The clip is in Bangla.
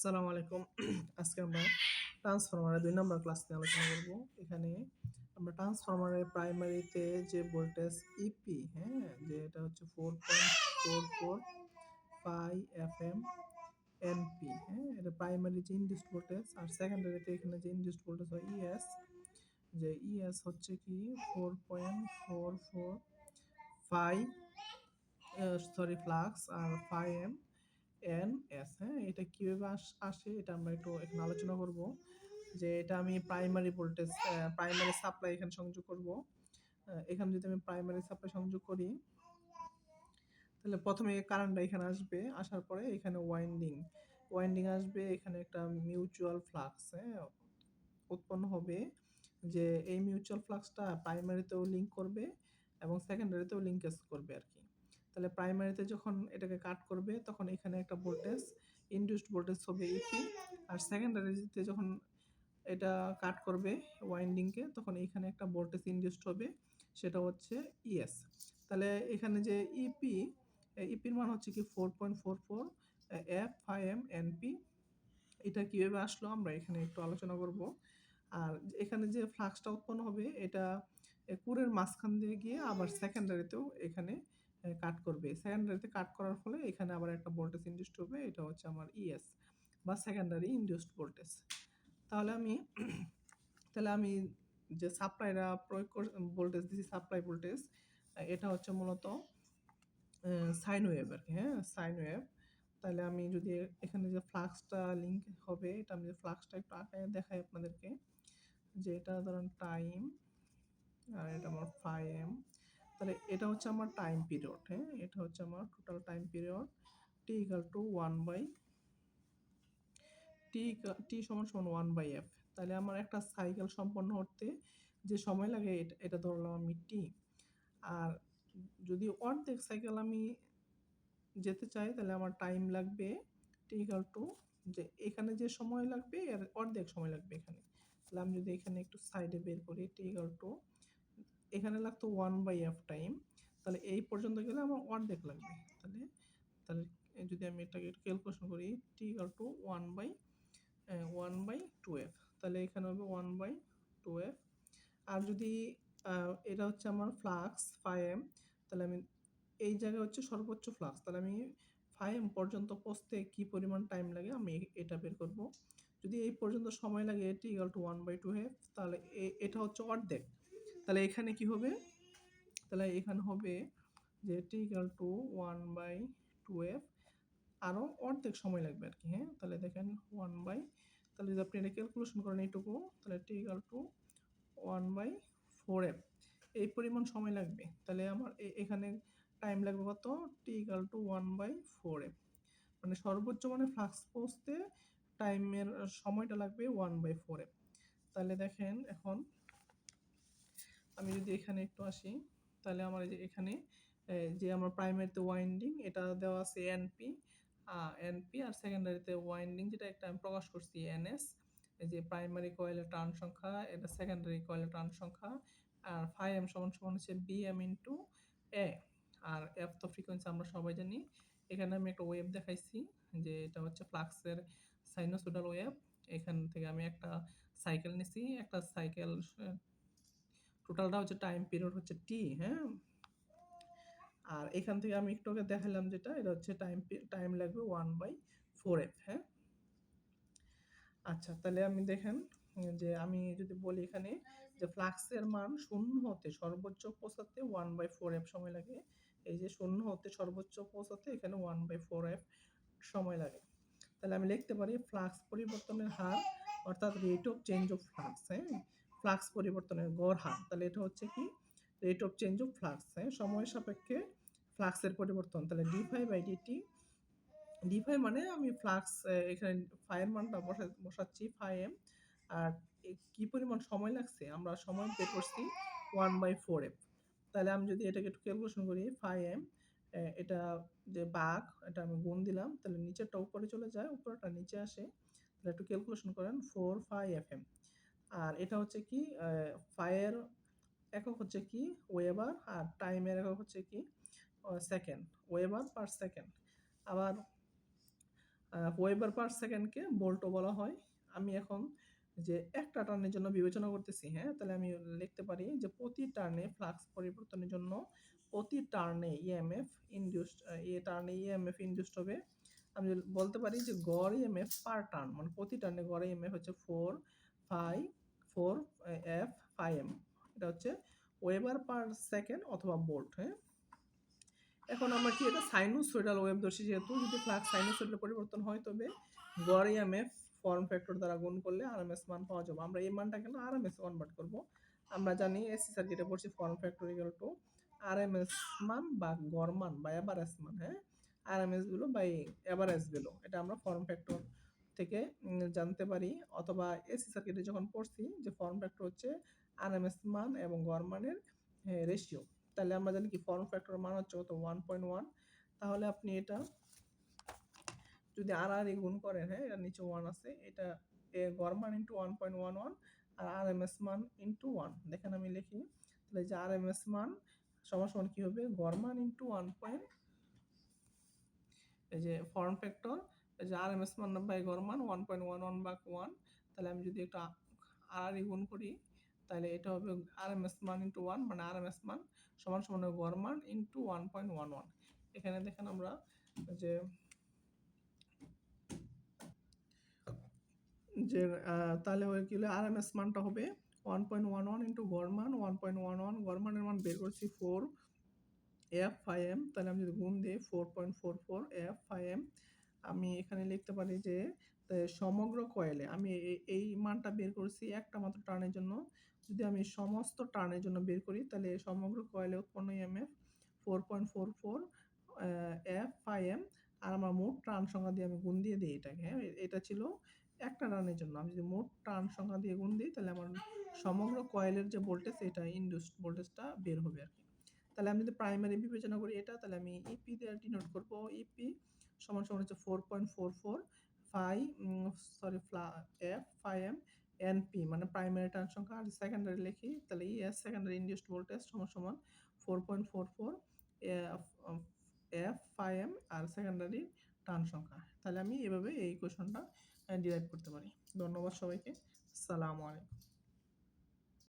আসসালামু আলাইকুম। আজকে আমরা ট্রান্সফরমারের দুই নম্বর ক্লাস নিয়ে আলোচনা করব। এখানে আমরা ট্রান্সফরমারের প্রাইমারিতে যে ভোল্টেজ ইপি হ্যাঁ যে এটা হচ্ছে four point four four phi F M NP হ্যাঁ এটা প্রাইমারি যে ইন্ডিউসড ভোল্টেজ আর সেকেন্ডারিতে এখানে যে ইন্ডিউসড ভোল্টেজ হয় ইএস যে ইএস হচ্ছে কি four point four four five sorry flux আর ফাইভ এম এন এস হ্যাঁ? এটা কীভাবে আসে এটা আমরা একটু এখানে আলোচনা করব। যে এটা আমি প্রাইমারি ভোল্টেজ প্রাইমারি সাপ্লাই এখানে সংযোগ করব। এখানে যদি আমি প্রাইমারি সাপ্লাই সংযোগ করি, তাহলে প্রথমে কারেন্টটা এখানে আসবে, আসার পরে এখানে ওয়াইন্ডিং ওয়াইন্ডিং আসবে, এখানে একটা মিউচুয়াল ফ্লাক্স হ্যাঁ? উৎপন্ন হবে যে এই মিউচুয়াল ফ্লাক্সটা প্রাইমারিতেও লিঙ্ক করবে এবং সেকেন্ডারিতেও লিঙ্কেজ করবে আর কি। তাহলে প্রাইমারিতে যখন এটাকে কাট করবে, তখন এখানে একটা ভোল্টেজ ইনডিউসড ভোল্টেজ হবে ইপি আর সেকেন্ডারিতে যখন এটা কাট করবে ওয়াইন্ডিংকে তখন এখানে একটা ভোল্টেজ ইনডিউসড হবে, সেটা হচ্ছে ইএস তাহলে এখানে যে ইপি ইপির মান হচ্ছে কি four point four four F phi M NP এটা কীভাবে আসলো আমরা এখানে একটু আলোচনা করব। আর এখানে যে ফ্লাক্সটা উৎপন্ন হবে, এটা কুরের মাঝখান দিয়ে গিয়ে আবার সেকেন্ডারিতেও এখানে কাট করবে। সেকেন্ডারিতে কাট করার ফলে এখানে আবার একটা ভোল্টেজ ইন্ডিউসড হবে, এটা হচ্ছে আমার ইএস বা সেকেন্ডারি ইন্ডিউসড ভোল্টেজ তাহলে আমি তাহলে আমি যে সাপ্লাইটা প্রয়োগ কর ভোল্টেজ দিছি সাপ্লাই ভোল্টেজ এটা হচ্ছে মূলত সাইন ওয়েভ আর কি হ্যাঁ সাইন ওয়েভ তাহলে আমি যদি এখানে যে ফ্লাক্সটা লিঙ্ক হবে, এটা আমি যে ফ্লাক্সটা একটু আঁকায় দেখাই আপনাদেরকে, যে এটা ধরেন টাইম আর এটা আমার ফাইভ তাহলে এটা হচ্ছে আমার টাইম পিরিয়ড হ্যাঁ? এটা হচ্ছে আমার total time period T equal to one by T T সমান সমান ওয়ান বাই এফ তাহলে আমার একটা সাইকেল সম্পন্ন করতে যে সময় লাগে, এটা এটা ধরলাম আমি টি আর যদি অর্ধেক সাইকেল আমি যেতে চাই, তাহলে আমার টাইম লাগবে টি ইকাল টু যে এখানে যে সময় লাগবে এর অর্ধেক সময় লাগবে এখানে। তাহলে আমি যদি এখানে একটু সাইডে বের করি টি ইকাল টু এখানে লাগতো ওয়ান বাই এফ টাইম তাহলে এই পর্যন্ত গেলে আমার অর্ধেক লাগবে। তাহলে তাহলে যদি আমি এটাকে একটু ক্যালকুলেশন করি T equal to one by one by two F তাহলে এখানে হবে ওয়ান বাই টু এফ আর যদি এটা হচ্ছে আমার ফ্লাক্স ফাইভ এম তাহলে আমি এই জায়গায় হচ্ছে সর্বোচ্চ ফ্লাক্স তাহলে আমি ফাইভ এম পর্যন্ত পৌঁছতে কী পরিমাণ টাইম লাগে আমি এটা বের করব। যদি এই পর্যন্ত সময় লাগে এটি equal to one by two F তাহলে এটা হচ্ছে অর্ধেক। তাহলে এখানে কি হবে? তাহলে এখানে হবে যে T equal to one by two F আরও অর্ধেক সময় লাগবে আর কি হ্যাঁ? তাহলে দেখেন ওয়ান বাই তাহলে যদি আপনি এটা ক্যালকুলেশন করেন এইটুকু, তাহলে T equal to one by four F এই পরিমাণ সময় লাগবে। তাহলে আমার এখানে টাইম লাগবে কত? T equal to one by four F মানে সর্বোচ্চ মানে ফ্লাক্স পৌঁছতে টাইমের সময়টা লাগবে ওয়ান বাই ফোর এফ তাহলে দেখেন এখন আমি যদি এখানে একটু আসি, তাহলে আমার যে এখানে যে আমার প্রাইমারিতে ওয়াইন্ডিং এটা দেওয়া আছে এনপি এনপি আর সেকেন্ডারিতে ওয়াইন্ডিং যেটা একটা আমি প্রকাশ করছি এনএস যে প্রাইমারি কয়েলের টার্ন সংখ্যা, এটা সেকেন্ডারি কয়েলের টার্ন সংখ্যা, আর ফাইভ এম সমান সমান হচ্ছে B M into A R F তো ফ্রিকোয়েন্সি আমরা সবাই জানি। এখানে আমি একটা ওয়েব দেখাইছি, যে এটা হচ্ছে ফ্লাক্সের সাইনোসোডাল ওয়েব এখান থেকে আমি একটা সাইকেল নিছি, একটা সাইকেল টোটালটা হচ্ছে টাইম পিরিয়ড হচ্ছে টি হ্যাঁ? আর এখান থেকে আমি একটু আগে দেখালাম যেটা, এটা হচ্ছে টাইম টাইম লাগবে ওয়ান বাই ফোর এফ হ্যাঁ? আচ্ছা তাহলে আমি দেখেন, যে আমি যদি বলি এখানে যে ফ্লাক্সের মান শূন্য হতে সর্বোচ্চ পৌঁছাতে ওয়ান বাই ফোর এফ সময় লাগে। এই যে শূন্য হতে সর্বোচ্চ পৌঁছাতে এখানে ওয়ান বাই ফোর এফ সময় লাগে। তাহলে আমি লিখতে পারি ফ্লাক্স পরিবর্তনের হার, অর্থাৎ rate of change of flux হ্যাঁ? ফ্লাক্স পরিবর্তনের গড় হার। তাহলে এটা হচ্ছে কি? Rate of change of flux হ্যাঁ? সময় সাপেক্ষে ফ্লাক্সের পরিবর্তন। তাহলে D phi by DT D phi মানে আমি ফ্লাক্স এখানে ফাইয়ের মানটা বসা, বসাচ্ছি ফাই এম আর কি পরিমাণ সময় লাগছে? আমরা সময় বের করছি ওয়ান বাই ফোর এফ তাহলে আমি যদি এটাকে একটু ক্যালকুলেশন করি ফাই এম এটা যে বাঘ, এটা আমি গুণ দিলাম। তাহলে নিচেরটা উপরে চলে যায়, উপরেটা নিচে আসে। তাহলে একটু ক্যালকুলেশন করেন ফোর ফাই এফ এম আর এটা হচ্ছে কি ফায়ার একক হচ্ছে কি ওয়েবার আর টাইমের একক হচ্ছে কি সেকেন্ড ওয়েবার পার সেকেন্ড আবার ওয়েবার পার সেকেন্ডকে ভোল্টও বলা হয়। আমি এখন যে একটা টার্নের জন্য বিবেচনা করতেছি হ্যাঁ তাহলে আমি লিখতে পারি যে প্রতি টার্নে ফ্লাক্স পরিবর্তনের জন্য প্রতি টার্নে ইএমএফ ইনডিউসড এ টার্নে ইএমএফ ইনডিউসড হবে। আমি বলতে পারি যে গড় ইএমএফ পার টার্ন মানে প্রতি টার্নে গড় ইএমএফ হচ্ছে four five four F five M এটা হচ্ছে ওয়েবার পার সেকেন্ড অথবা বোল্ট হ্যাঁ? এখন আমরা কি এটা সাইনোসয়েডাল ওয়েভ ধরছি যেহেতু, যদি ফ্লাক্স সাইনোসয়েডাল পরিবর্তন হয় তবে গড় ইএমএফ ফর্ম ফ্যাক্টর দ্বারা গুণ করলে আরএমএস মান পাওয়া যাবে। আমরা এই মানটাকে না আরএমএস কনভার্ট করব। আমরা জানি এসি সার্কিটে পড়ছি form factor equal to RMS মান বা গড় মান বা এভারেজ মান হ্যাঁ? আরএমএসগুলো বাই এভারেজগুলো, এটা আমরা ফর্ম ফ্যাক্টর থেকে জানতে পারি। অথবা এসি সার্কিটে যখন পড়ছি যে ফর্ম ফ্যাক্টর হচ্ছে আরএমএস মান এবং গড় মানের রেশিও তাহলে আমরা জানি কি ফর্ম ফ্যাক্টর মান হচ্ছে কত? ওয়ান পয়েন্ট ওয়ান তাহলে আপনি এটা যদি আর আর গুণ করেন হ্যাঁ এর নিচে ওয়ান আছে, এটা গড় মান into one point one one আর আর এম এস মান ইন্টু ওয়ান দেখেন আমি লিখি, তাহলে যে আর এম এস মান সমান সমান কি হবে? গড় মান ইন্টু ওয়ান পয়েন্ট এই যে ফর্ম ফ্যাক্টর যে আর এম এস মান বাই গড় মান ওয়ান পয়েন্ট ওয়ান ওয়ান বা ওয়ান তাহলে আমি যদি একটা আর গুণ করি, তাহলে এটা হবে আর এম এস মান ইন্টু ওয়ান মানে আর এম এস মান সমান সমান গড় মান into one point one one এখানে দেখেন আমরা যে যে তাহলে ওই কি আর এম এস মানটা হবে one point one one into গড় মান ওয়ান পয়েন্ট ওয়ান ওয়ান গড় মানের মান বের করছি ফোর এফ ফাইভ এম তাহলে আমি যদি গুণ দিই four point four four F five M আমি এখানে লিখতে পারি যে সমগ্র কয়েলে আমি এই মানটা বের করছি একটা মাত্র টার্নের জন্য। যদি আমি সমস্ত টার্নের জন্য বের করি, তাহলে সমগ্র কয়েলে উৎপন্ন EMF four point four four F five M আর আমার মোট টার্ন সংখ্যা দিয়ে আমি গুণ দিয়ে দিই এটাকে। হ্যাঁ এটা ছিল একটা টার্নের জন্য। আমি যদি মোট টার্ন সংখ্যা দিয়ে গুণ দিই, তাহলে আমার সমগ্র কয়েলের যে ভোল্টেজ, এটা ইনডিউসড ভোল্টেজটা বের হবে আর কি। তাহলে আমি যদি প্রাইমারি বিবেচনা করি এটা, তাহলে আমি ইপি দিয়ে ডিনোট করব ইপি সমান সমান হচ্ছে four point four four five sorry F five M NP মানে প্রাইমারি টার্ন সংখ্যা আর সেকেন্ডারি লিখি, তাহলে E S secondary induced voltage সমান সমান four point four four F five M আর সেকেন্ডারি টার্ন সংখ্যা। তাহলে আমি এভাবে এই কোয়েশনটা ডিরাইভ করতে পারি। ধন্যবাদ সবাইকে। সালামু আলাইকুম।